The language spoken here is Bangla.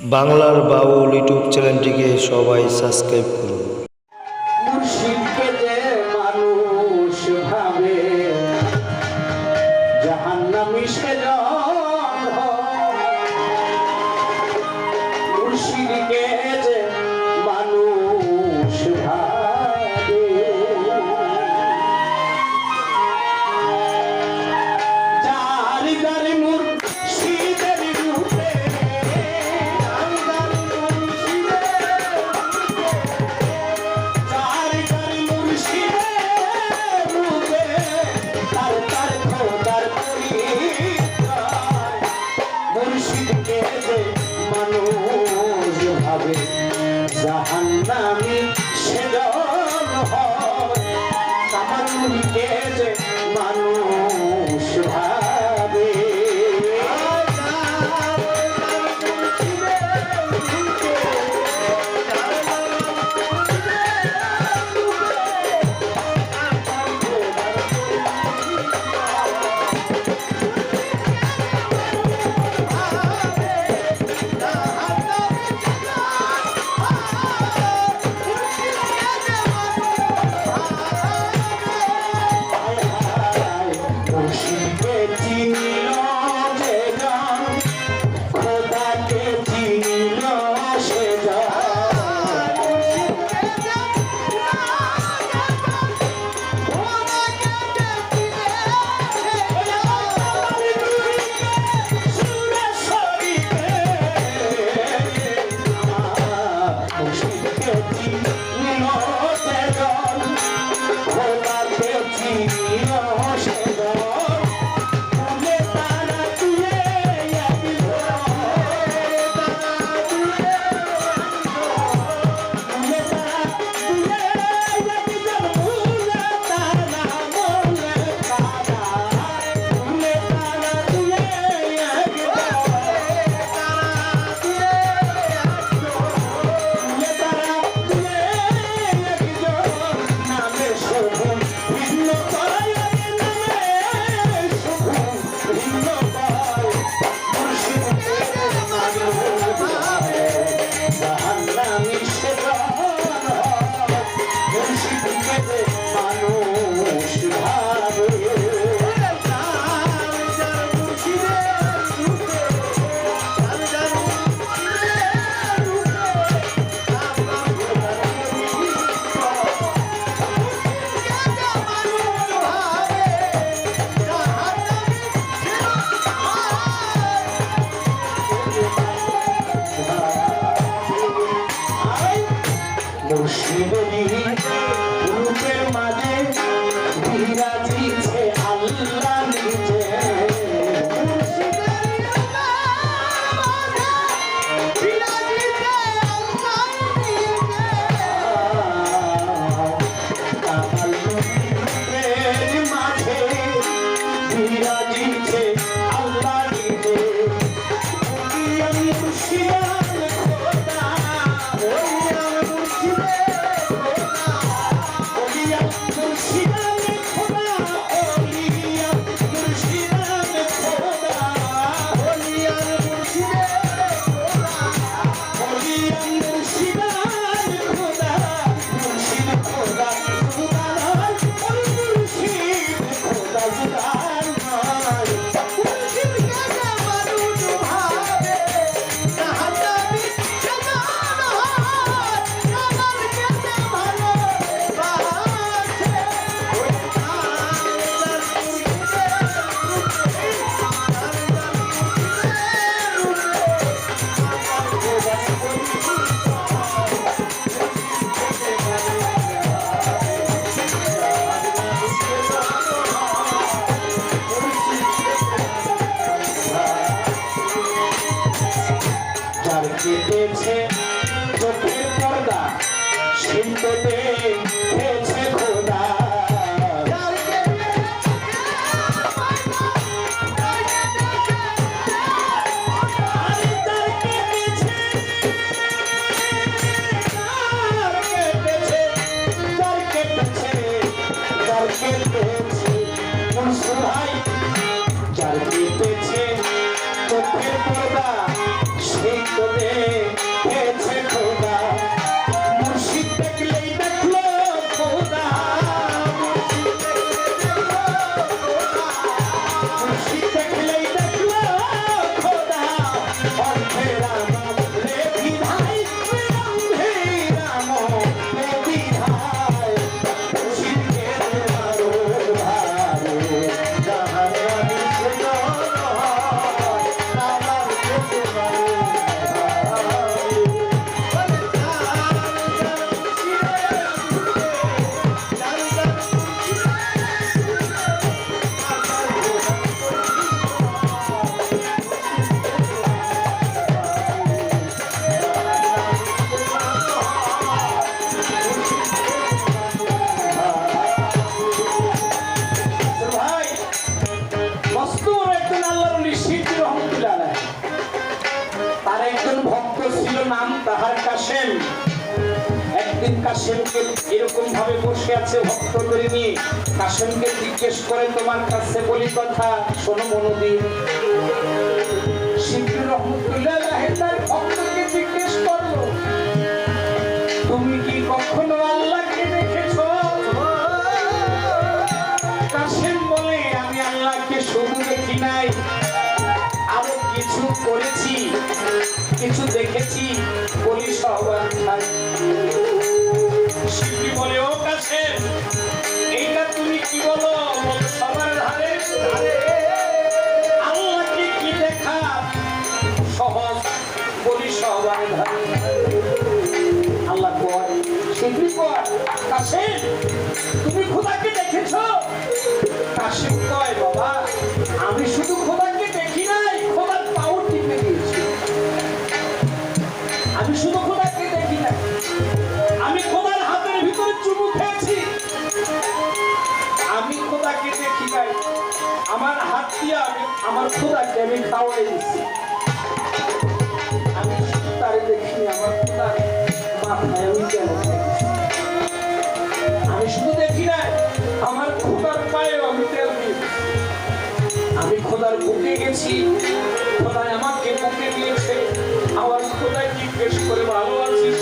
বাংলার বাউল ইউটিউব চ্যানেলটিকে সবাই সাবস্ক্রাইব করুন। যাবে জাহান্নামি Oh, চলে কাশেমকে এরকম ভাবে বসে আছে ভক্ত করে নিয়ে কাশেমকে জিজ্ঞেস করে তোমার কাছে বলি কথা? শোনো মনোদিন তুমি কি কখনো আল্লাহকে দেখেছ? বলে, আমি আল্লাহকে নাই। কিছু কিছু দেখেছি। বলি সবার কয় কাছে তুমি খোদাকে দেখেছ কাশিম কয় বাবা আমি শুধু খোদাকে দেখি নাই খোদার পাও টিপে দিয়েছি আমি শুধু খোদাকে দেখি নাই আমি খোদার হাতের ভিতরে চুমু খেয়েছি আমি খোদাকে দেখি নাই, আমার হাত দিয়ে আমি আমার খোদাকে আমি খাওয়াই দিচ্ছি। আমি শুধু দেখি নাই, আমার খোদার পায়ে আমি। তেল দিয়েছি আমি খোদার বুকে গেছি খোদায় আমাকে বুকে দিয়েছে। আমার খোদায় জিজ্ঞেস করে, ভালো আছিস